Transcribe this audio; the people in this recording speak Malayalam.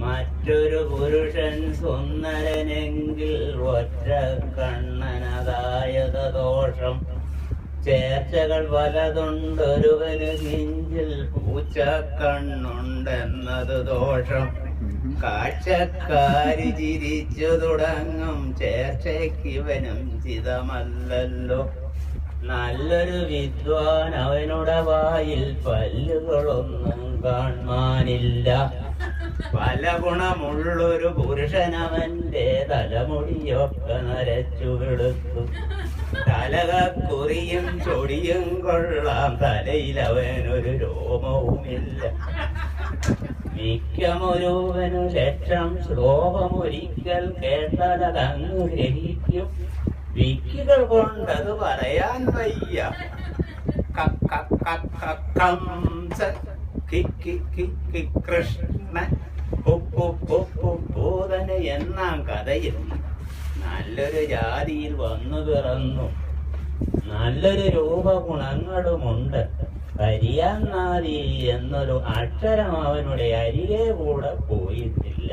മറ്റൊരു പുരുഷൻ സുന്ദരനെങ്കിൽ ഒറ്റ കണ്ണനതായത ദോഷം. ചേർച്ചകൾ പലതുണ്ടൊരുവന് നെഞ്ചിൽ പൂച്ച കണ്ണുണ്ടെന്നത് ദോഷം. കാഴ്ചക്കാരി ചിരിച്ചു തുടങ്ങും ചേർച്ചയ്ക്കിവനും ചിതമല്ലല്ലോ. നല്ലൊരു വിദ്വാൻ അവനുടെ വായിൽ പല്ലുകളൊന്നും കാണാനില്ല. പല ഗുണമുള്ളൊരു പുരുഷനവന്റെ തലമുടിയൊക്കെ നരച്ചു വെളുത്തു. തലകുറിയും ചൊടിയും കൊള്ളാം തലയിൽ അവനൊരു രോമവുമില്ല. മിക്കമൊരുവനു ലക്ഷം ശ്ലോകമൊരിക്കൽ കേട്ടതങ്ങ് ഗ്രഹിക്കും. വിക്കികൾ കൊണ്ടത് പറയാൻ വയ്യ. ക- പൂതന എന്നാം കഥയിൽ നല്ലൊരു ജാതിയിൽ വന്നു പിറന്നു നല്ലൊരു രൂപഗുണങ്ങളുമുണ്ട് കരിയാന്നാദി എന്നൊരു അക്ഷരം അവനുടെ അരികെ കൂടെ പോയിട്ടില്ല